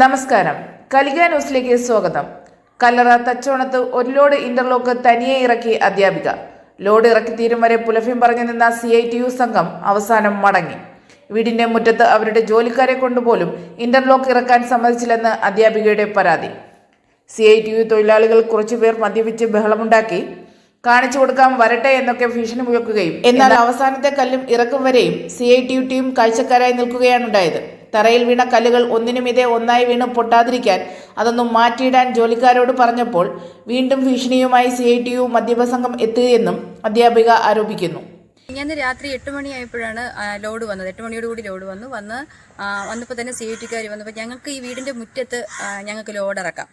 നമസ്കാരം. കലിക ന്യൂസിലേക്ക് സ്വാഗതം. കല്ലറ തച്ചോണത്ത് ഒരു ലോഡ് ഇന്റർലോക്ക് തനിയെ ഇറക്കി അധ്യാപിക. ലോഡ് ഇറക്കി തീരും വരെ പുലഫ്യം പറഞ്ഞു നിന്ന സി ഐ ടി യു സംഘം അവസാനം മടങ്ങി. വീടിന്റെ മുറ്റത്ത് അവരുടെ ജോലിക്കാരെ കൊണ്ടുപോലും ഇന്റർലോക്ക് ഇറക്കാൻ സമ്മതിച്ചില്ലെന്ന് അധ്യാപികയുടെ പരാതി. സി ഐ ടി യു തൊഴിലാളികൾ കുറച്ചുപേർ മദ്യപിച്ച് ബഹളമുണ്ടാക്കി. കാണിച്ചു കൊടുക്കാൻ വരട്ടെ എന്നൊക്കെ ഭീഷണി മുഴക്കുകയും. എന്നാൽ അവസാനത്തെ കല്ലും ഇറക്കും വരെയും C I T U team കാഴ്ചക്കാരായി നിൽക്കുകയാണുണ്ടായത്. തറയിൽ വീണ കല്ലുകൾ ഒന്നിനുമിതേ ഒന്നായി വീണ് പൊട്ടാതിരിക്കാൻ അതൊന്നും മാറ്റിയിടാൻ ജോലിക്കാരോട് പറഞ്ഞപ്പോൾ വീണ്ടും ഭീഷണിയുമായി സി ഐ ടി യു മദ്യപ എത്തുകയെന്നും അധ്യാപിക ആരോപിക്കുന്നു. ഞാൻ രാത്രി എട്ട് മണിയായപ്പോഴാണ് ലോഡ് വന്നത്. എട്ട് മണിയോട് കൂടി ലോഡ് വന്നു. വന്ന് വന്നപ്പോൾ തന്നെ സി ഐ ടിക്കാർ വന്നപ്പോൾ ഞങ്ങൾക്ക് ഈ വീടിന്റെ മുറ്റത്ത് ഞങ്ങൾക്ക് ലോഡ് ഇറക്കാം.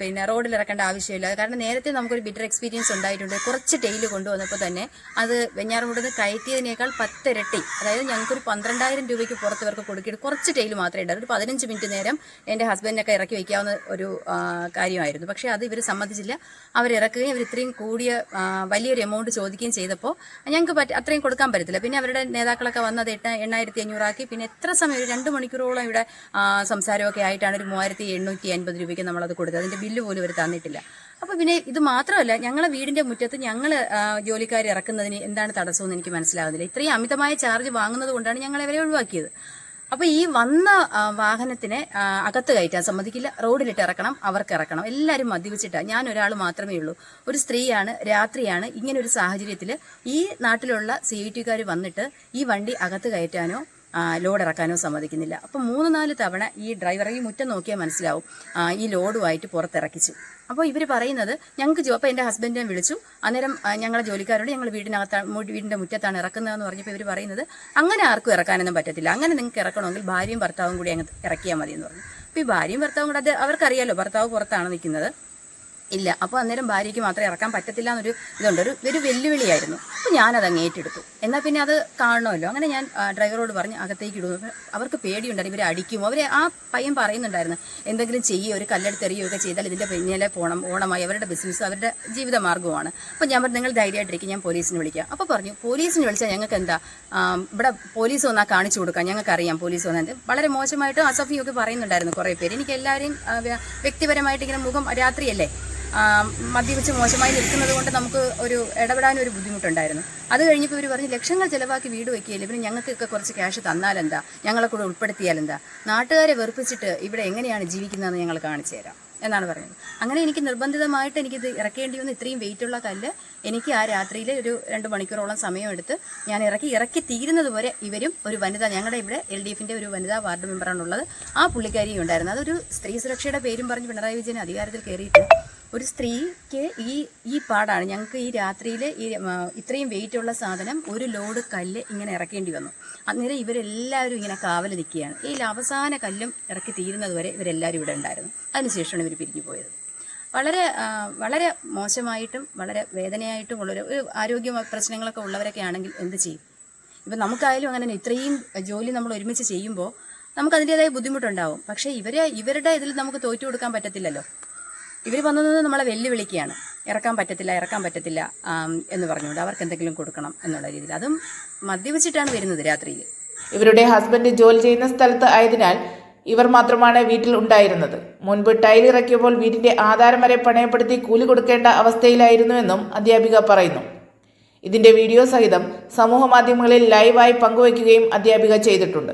പിന്നെ റോഡിൽ ഇറക്കേണ്ട ആവശ്യമില്ല. കാരണം നേരത്തെ നമുക്കൊരു ബിറ്റർ എക്സ്പീരിയൻസ് ഉണ്ടായിട്ടുണ്ട്. കുറച്ച് ടെയിൽ കൊണ്ടുവന്നപ്പോൾ തന്നെ അത് വെഞ്ഞാറുമുണ്ടെന്ന് കയറ്റിയതിനേക്കാൾ പത്തിരട്ടി അതായത് ഞങ്ങൾക്കൊരു പന്ത്രണ്ടായിരം രൂപയ്ക്ക് പുറത്ത് ഇവർക്ക് കൊടുക്കിയിട്ട് കുറച്ച് ടെയിൽ മാത്രമേ ഉണ്ടായിരുന്നു ഒരു പതിനഞ്ച് മിനിറ്റ് നേരം എന്റെ ഹസ്ബൻഡിനൊക്കെ ഇറക്കി വയ്ക്കാവുന്ന ഒരു കാര്യമായിരുന്നു. പക്ഷേ അത് ഇവർ സമ്മതിച്ചില്ല. അവർ ഇറക്കുകയും അവർ ഇത്രയും കൂടിയ വലിയൊരു എമൗണ്ട് ചോദിക്കുകയും ചെയ്തപ്പോൾ ഞങ്ങൾക്ക് അത്രയും കൊടുക്കാൻ പറ്റത്തില്ല. പിന്നെ അവരുടെ നേതാക്കളൊക്കെ വന്നത് എട്ട് എണ്ണായിരത്തി അഞ്ഞൂറാക്കി പിന്നെ എത്ര സമയം ഒരു രണ്ട് മണിക്കൂറോളം ഇവിടെ സംസാരമൊക്കെ ആയിട്ടാണ് ഒരു മൂവായിരത്തി എണ്ണൂറ്റി അൻപത് രൂപയ്ക്ക് നമ്മളത് കൊടുത്തത്. അതിന്റെ ബില്ല് പോലും ഇവർ തന്നിട്ടില്ല. അപ്പോൾ പിന്നെ ഇത് മാത്രമല്ല ഞങ്ങളെ വീടിന്റെ മുറ്റത്ത് ഞങ്ങൾ ജോലിക്കാർ ഇറക്കുന്നതിന് എന്താണ് തടസ്സമെന്ന് എനിക്ക് മനസ്സിലാകുന്നില്ല ഇത്രയും അമിതമായ ചാർജ് വാങ്ങുന്നത് കൊണ്ടാണ് ഞങ്ങൾ അവരെ ഒഴിവാക്കിയത്. അപ്പോൾ ഈ വന്ന വാഹനത്തിനെ അകത്ത് കയറ്റാൻ സമ്മതിക്കില്ല. റോഡിലിട്ട് ഇറക്കണം അവർക്ക് ഇറക്കണം. എല്ലാവരും മദ്യപിച്ചിട്ടാണ് ഞാൻ ഒരാൾ മാത്രമേ ഉള്ളൂ. ഒരു സ്ത്രീയാണ് രാത്രിയാണ് ഇങ്ങനെ ഒരു സാഹചര്യത്തിൽ ഈ നാട്ടിലുള്ള സി വന്നിട്ട് ഈ വണ്ടി അകത്ത് കയറ്റാനോ ലോഡ് ഇറക്കാനോ സമ്മതിക്കുന്നില്ല. അപ്പോൾ മൂന്ന് നാല് തവണ ഈ ഡ്രൈവർ ഈ മുറ്റം നോക്കിയാൽ മനസ്സിലാവും. ഈ ലോഡുമായിട്ട് പുറത്തിറക്കിച്ചു. അപ്പോൾ ഇവർ പറയുന്നത് ഞങ്ങൾക്ക് ജോ അപ്പോൾ എന്റെ ഹസ്ബൻഡിനെ വിളിച്ചു. അന്നേരം ഞങ്ങളെ ജോലിക്കാരോട് ഞങ്ങൾ വീടിനകത്താണ് വീടിന്റെ മുറ്റത്താണ് ഇറക്കുന്നതെന്ന് പറഞ്ഞപ്പോൾ ഇവർ പറയുന്നത് അങ്ങനെ ആർക്കും ഇറക്കാനൊന്നും പറ്റത്തില്ല. അങ്ങനെ നിങ്ങൾക്ക് ഇറക്കണമെങ്കിൽ ഭാര്യയും ഭർത്താവും കൂടി അങ്ങ് ഇറക്കിയാൽ മതി എന്ന് പറഞ്ഞു. അപ്പോൾ ഈ ഭാര്യയും ഭർത്താവും കൂടെ അത് അവർക്കറിയാലോ ഭർത്താവ് പുറത്താണ് നിൽക്കുന്നത് ഇല്ല. അപ്പോൾ അന്നേരം ഭാര്യയ്ക്ക് മാത്രമേ ഇറക്കാൻ പറ്റത്തില്ല എന്നൊരു ഇതുണ്ട്. ഒരു ഒരു വെല്ലുവിളിയായിരുന്നു. അപ്പോൾ ഞാനത് അങ്ങ് ഏറ്റെടുത്തു. എന്നാൽ പിന്നെ അത് കാണണമല്ലോ. അങ്ങനെ ഞാൻ ഡ്രൈവറോട് പറഞ്ഞ് അകത്തേക്ക് ഇടുന്നു അവർക്ക് പേടിയുണ്ടായിരുന്നു. ഇവരെ അടിക്കുമോ? അവരെ ആ പയ്യൻ പറയുന്നുണ്ടായിരുന്നു എന്തെങ്കിലും ചെയ്യുക ഒരു കല്ലെടുത്തെറിയുകയോ ഒക്കെ ചെയ്താൽ ഇതിന്റെ പിന്നിലെ പോണം ഓണമായി. അവരുടെ ബിസിനസ് അവരുടെ ജീവിത മാർഗമാണ് അപ്പോൾ ഞാൻ പറഞ്ഞു നിങ്ങൾ ധൈര്യമായിട്ടിരിക്കും. ഞാൻ പോലീസിനെ വിളിക്കാം. അപ്പോൾ പറഞ്ഞു പോലീസിനെ വിളിച്ചാൽ ഞങ്ങൾക്ക് എന്താ? ഇവിടെ പോലീസ് വന്നാൽ കാണിച്ചു കൊടുക്കാം. ഞങ്ങൾക്കറിയാം പോലീസ് വന്നത് വളരെ മോശമായിട്ട് അസഫിയൊക്കെ പറയുന്നുണ്ടായിരുന്നു കുറേ പേര്. എനിക്ക് എല്ലാവരെയും വ്യക്തിപരമായിട്ട് ഇങ്ങനെ മുഖം രാത്രിയല്ലേ? മദ്യപിച്ച് മോശമായി നിൽക്കുന്നത് കൊണ്ട് നമുക്ക് ഒരു ഇടപെടാൻ ഒരു ബുദ്ധിമുട്ടുണ്ടായിരുന്നു. അത് കഴിഞ്ഞപ്പോൾ ഇവർ പറഞ്ഞ് ലക്ഷങ്ങൾ ചിലവാക്കി വീട് വെക്കുകയില്ല പിന്നെ ഞങ്ങൾക്കൊക്കെ കുറച്ച് ക്യാഷ് തന്നാലെന്താ? ഞങ്ങളെ കൂടെ ഉൾപ്പെടുത്തിയാലെന്താ? നാട്ടുകാരെ വെറുപ്പിച്ചിട്ട് ഇവിടെ എങ്ങനെയാണ് ജീവിക്കുന്നതെന്ന് ഞങ്ങൾ കാണിച്ചു തരാം. എന്നാണ് പറയുന്നത്. അങ്ങനെ എനിക്ക് നിർബന്ധിതമായിട്ട് എനിക്കിത് ഇറക്കേണ്ടി വന്ന്. ഇത്രയും വെയിറ്റുള്ള കല്ല് എനിക്ക് ആ രാത്രിയിൽ ഒരു രണ്ട് മണിക്കൂറോളം സമയമെടുത്ത് ഞാൻ ഇറക്കി ഇറക്കി തീരുന്നത് വരെ ഇവരും ഒരു വനിത ഞങ്ങളുടെ ഇവിടെ എൽ ഡി എഫിന്റെ ഒരു വനിതാ വാർഡ് മെമ്പറാണുള്ളത് ആ പുള്ളിക്കാരിയും ഉണ്ടായിരുന്നു. അതൊരു സ്ത്രീ സുരക്ഷയുടെ പേരും പറഞ്ഞ് പിണറായി വിജയൻ അധികാരത്തിൽ കയറിയിട്ട് ഒരു സ്ത്രീക്ക് ഈ ഈ പാടാണ്. ഞങ്ങൾക്ക് ഈ രാത്രിയിൽ ഈ ഇത്രയും വെയിറ്റ് ഉള്ള സാധനം ഒരു ലോഡ് കല്ല് ഇങ്ങനെ ഇറക്കേണ്ടി വന്നു. അന്നേരം ഇവരെല്ലാവരും ഇങ്ങനെ കാവൽ നിൽക്കുകയാണ്. ഈ അവസാന കല്ലും ഇറക്കി തീരുന്നത് വരെ ഇവരെല്ലാവരും ഇവിടെ ഉണ്ടായിരുന്നു. അതിനുശേഷമാണ് ഇവർ പിരിഞ്ഞു പോയത്. വളരെ വളരെ മോശമായിട്ടും വളരെ വേദനയായിട്ടും ഉള്ളൊരു ഒരു ആരോഗ്യ പ്രശ്നങ്ങളൊക്കെ ഉള്ളവരൊക്കെ ആണെങ്കിൽ എന്ത് ചെയ്യും? ഇപ്പം നമുക്കായാലും അങ്ങനെ ഇത്രയും ജോലി നമ്മൾ ഒരുമിച്ച് ചെയ്യുമ്പോൾ നമുക്ക് അതിന്റെതായ ബുദ്ധിമുട്ടുണ്ടാവും. പക്ഷേ ഇവരെ ഇവരുടെ ഇതിൽ നമുക്ക് തോറ്റു കൊടുക്കാൻ പറ്റത്തില്ലല്ലോ. ഇവർ വന്നത് നമ്മളെ വെല്ലുവിളിക്കുകയാണ്. ഇറക്കാൻ പറ്റത്തില്ല ഇറക്കാൻ പറ്റത്തില്ല എന്ന് പറഞ്ഞുകൊണ്ട് അവർക്ക് എന്തെങ്കിലും കൊടുക്കണം എന്നുള്ള രീതിയിൽ. അതും മദ്യപിച്ചിട്ടാണ് വരുന്നത് രാത്രിയിൽ. ഇവരുടെ ഹസ്ബൻഡ് ജോലി ചെയ്യുന്ന സ്ഥലത്ത് ആയതിനാൽ ഇവർ മാത്രമാണ് വീട്ടിൽ ഉണ്ടായിരുന്നത്. മുൻപ് ടൈൽ ഇറക്കിയപ്പോൾ വീടിന്റെ ആധാരം വരെ പണയപ്പെടുത്തി കൂലി കൊടുക്കേണ്ട അവസ്ഥയിലായിരുന്നുവെന്നും അധ്യാപിക പറയുന്നു. ഇതിന്റെ വീഡിയോ സഹിതം സമൂഹ മാധ്യമങ്ങളിൽ ലൈവായി പങ്കുവയ്ക്കുകയും അധ്യാപിക ചെയ്തിട്ടുണ്ട്.